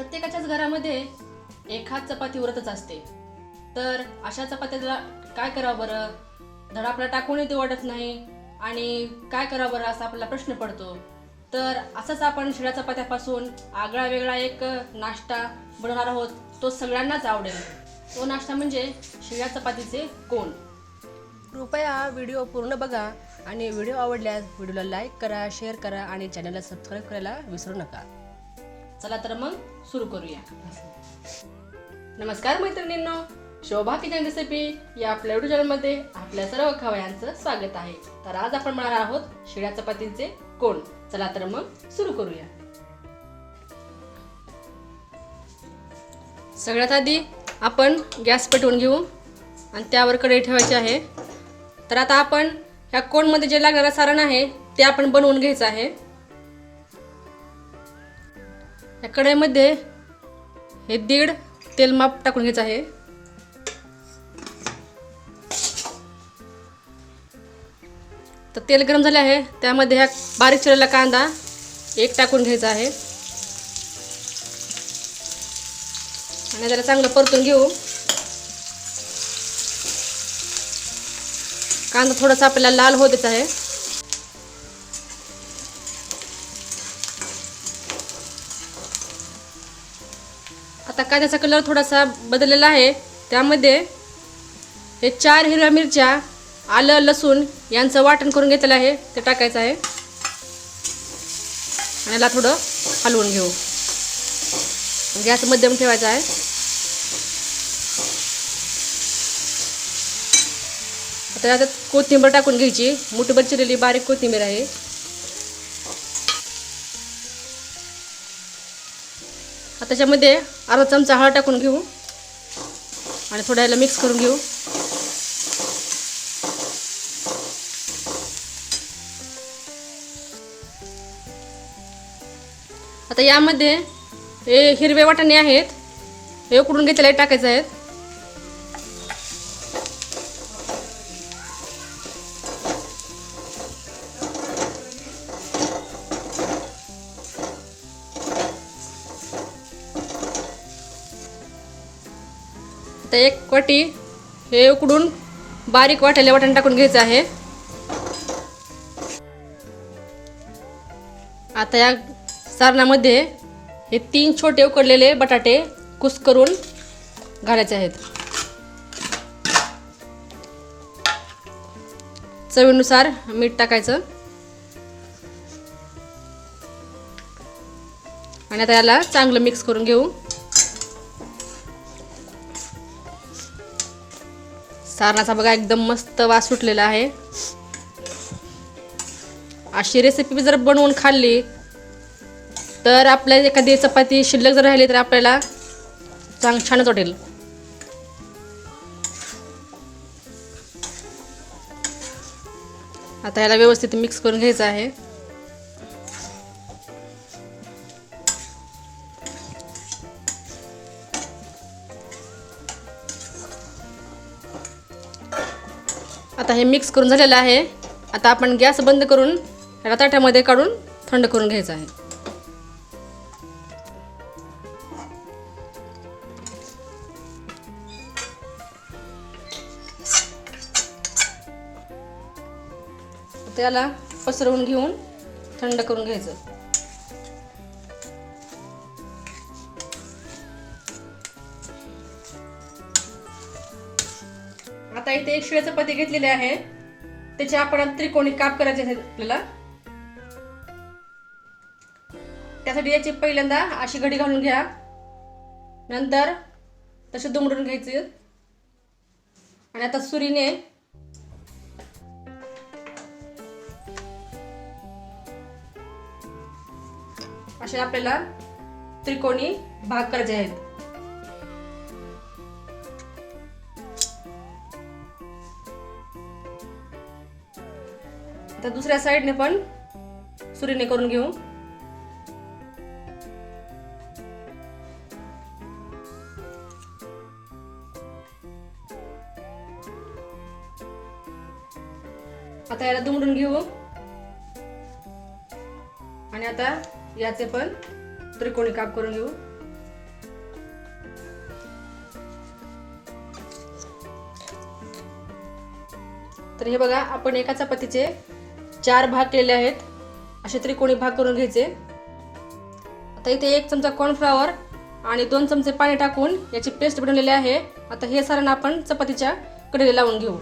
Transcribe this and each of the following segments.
प्रत्येकाच्याच घरामध्ये एखाद चपाती उरतच असते. तर अशा चपात्याला काय करावं बरं? धड आपल्याला टाकूनही ते वाटत नाही आणि काय करावं बरं असा आपला प्रश्न पडतो. तर असंच आपण शिळ्या चपात्यापासून आगळा वेगळा एक नाश्ता बनवणार आहोत. तो सगळ्यांनाच आवडेल. तो नाश्ता म्हणजे शिळ्या चपातीचे कोण? कृपया व्हिडिओ पूर्ण बघा आणि व्हिडिओ आवडल्यास व्हिडिओला लाईक करा शेअर करा आणि चॅनलला सबस्क्राईब करायला विसरू नका. चला तर मग सुरू करूया. नमस्कार मैत्रिणींनो शोभा किचन रेसिपी या आपल्या युट्यूब चॅनलमध्ये आपल्या सर्व खवयांचं स्वागत आहे. तर आज आपण म्हणणार आहोत शिळ्या चपातीचे कोण? चला तर मग सुरू करूया. सगळ्यात आधी आपण गॅस पेटवून घेऊ आणि त्यावर कढई ठेवायची आहे. तर आता आपण ह्या कोणमध्ये जे लागणारं सारण आहे ते आपण बनवून घ्यायचं आहे. या कढईमध्ये हे दीड तेल माप टाकून घ्यायचं आहे. तर तेल गरम झाले आहे. त्यामध्ये ह्या बारीक चिरलेला कांदा एक टाकून घ्यायचा आहे. आणि त्याला चांगलं परतून घेऊ. कांदा थोडासा आपल्याला लाल होत आहे. आता त्याचा कलर थोडासा बदललेला आहे. त्यामध्ये हे चार हिरव्या मिरच्या आलं लसूण यांचं वाटण करून घेतलेलं आहे. ते टाकायचं आहे. आणि याला थोडं हलवून घेऊ. गॅस मध्यम ठेवायचा आहे. आता यात कोथिंबीर टाकून घ्यायची. मुठभर चिरलेली बारीक कोथिंबीर आहे. त्याच्यामध्ये अर्धा चमचा हळद टाकून घेऊ. आणि थोड्या याला मिक्स करून घेऊ. आता यामध्ये हे हिरवे वाटाणे आहेत. हे उकडून घेतलेले टाकायचे आहेत. आता एक वाटी हे उकडून बारीक वाटायला वाटण टाकून घ्यायचं आहे. आता या सारणामध्ये हे तीन छोटे उकडलेले बटाटे कुस करून घालायचे आहेत. चवीनुसार मीठ टाकायचं. आणि आता याला चांगलं मिक्स करून घेऊ. सारणाचा बघा एकदम मस्त वास सुटलेला आहे. अशी रेसिपी जर बनवून खाल्ली तर आपल्या एखादी चपाती शिल्लक जर राहिली तर आपल्याला चांग छानच वाटेल. आता याला व्यवस्थित मिक्स करून घ्यायचं आहे. आता हे मिक्स करून झालेलं आहे. आता आपण गॅस बंद करून याला ताट्यामध्ये काढून थंड करून घ्यायचं आहे. त्याला पसरवून घेऊन थंड करून घ्यायचं. आता इथे एक शिळे पती घेतलेली आहे. त्याचे आपण त्रिकोणी काप करायचे आहेत आपल्याला. त्यासाठी याची पहिल्यांदा अशी घडी घालून घ्या. नंतर तसे दुमडून घ्यायचे. आणि आता सुरीने असे आपल्याला त्रिकोणी भाग करायचे आहेत. आता दुसऱ्या साईडने पण सुरीने करून घेऊ. आता याला दुमडून घेऊ. आणि आता याचे पण त्रिकोणी काप करून घेऊ. तर हे बघा आपण एका चपातीचे चार भाग केलेले आहेत. असे त्रिकोणी भाग करून घ्यायचे? आता इथे एक चमचा कॉर्नफ्लॉवर आणि दोन चमचे पाणी टाकून याची पेस्ट बनवलेली आहे. आता हे सारण आपण चपातीच्या कडेला लावून घेऊ.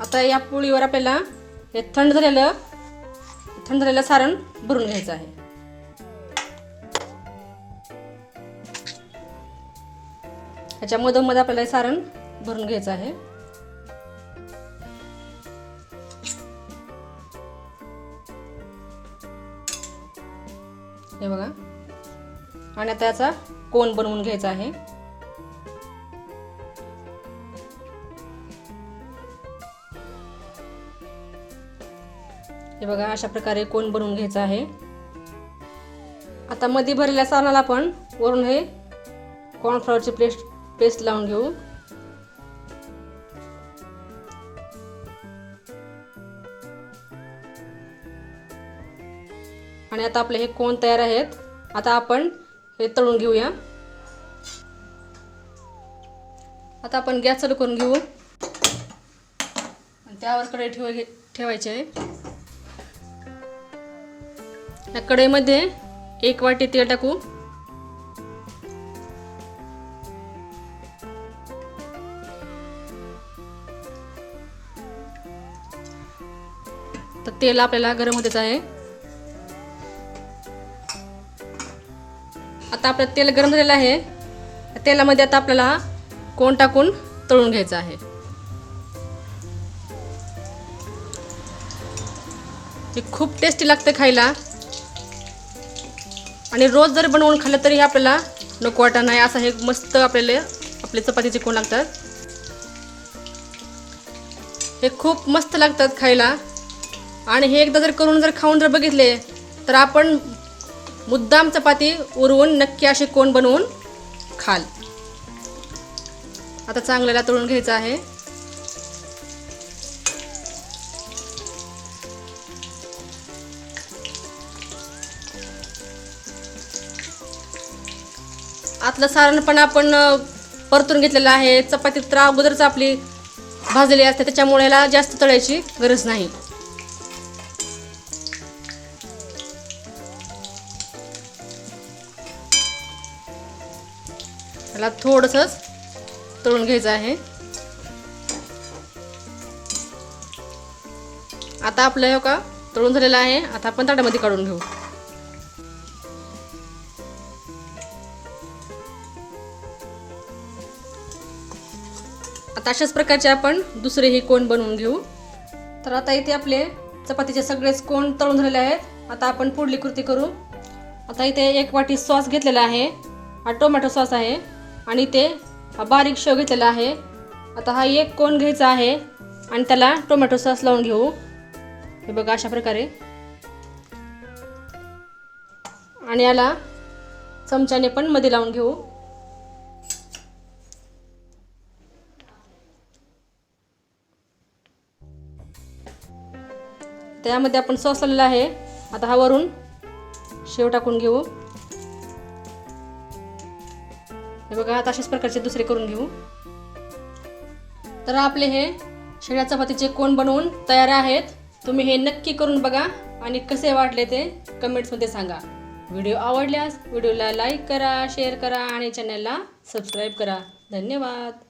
आता या पोळीवर आपल्याला हे थंड झालेलं थंड झालेलं सारण भरून घ्यायचं आहे. ह्याच्या मधोमध आपल्याला हे सारण भरून घ्यायचं आहे. हे बघा. आणि आता याचा कोण बनवून घ्यायचा आहे. हे बघा अशा प्रकारे कोण बनवून घ्यायचा आहे. आता मध्ये भरलेल्या सारणाला आपण वरून हे कॉर्नफ्लॉवरची पेस्ट पेस्ट लावून घेऊ. आणि आता आपले हे कोण तयार आहेत आता आपण हे तळून घेऊया. आता आपण गॅस चालू करून घेऊ. आणि त्यावर कढई ठेव ठेवायचे आहे. या कढईमध्ये एक वाटी तेल टाकू. तेल आपल्याला गरम होतेच आहे. आता आपलं तेल गरम झालेलं आहे. तेलामध्ये आता आपल्याला कोण टाकून तळून घ्यायचं आहे. हे खूप टेस्टी लागतं खायला. आणि रोज जर बनवून खाल्लं तरी आपल्याला नको वाटत नाही. असं हे मस्त आपल्याला आपले चपातीचे कोण लागतात. हे खूप मस्त लागतात खायला. आणि हे एकदा जर करून जर खाऊन जर बघितले तर आपण मुद्दाम चपाती उरवून नक्की असे कोण बनवून खाल. आता चांगल्याला तळून घ्यायचं आहे. आतलं सारण पण आपण परतून घेतलेलं आहे. चपाती तर अगोदरच आपली भाजलेली असते त्याच्यामुळे याला जास्त तळायची गरज नाही. त्याला थोडंसंच तळून घ्यायचं आहे. आता आपलं हो का तळून झालेलं आहे. आता आपण ताटामध्ये काढून घेऊ. आता अशाच प्रकारचे आपण दुसरेही कोण बनवून घेऊ. तर आता इथे आपले चपातीचे सगळेच कोण तळून झालेले आहेत. आता आपण पुढली कृती करू. आता इथे एक वाटी सॉस घेतलेला आहे. हा टोमॅटो सॉस आहे. आणि ते बारीक शेव घेतलेला आहे. आता हा एक कोण घ्यायचा आहे आणि त्याला टोमॅटो सॉस लावून घेऊ. हे बघा अशा प्रकारे. आणि याला चमच्याने पण मध्ये लावून घेऊ. त्यामध्ये आपण सॉस लावलेला आहे. आता हा वरून शेव टाकून घेऊ. हे बघा आता अशाच प्रकारचे दुसरे करून घेऊ. तर आपले हे शेळ्या चपातीचे कोण बनवून तयार आहेत तुम्ही हे नक्की करून बघा आणि कसे वाटले ते कमेंट्समध्ये सांगा. व्हिडिओ आवडल्यास व्हिडिओला लाईक करा शेअर करा आणि चॅनलला सबस्क्राईब करा. धन्यवाद.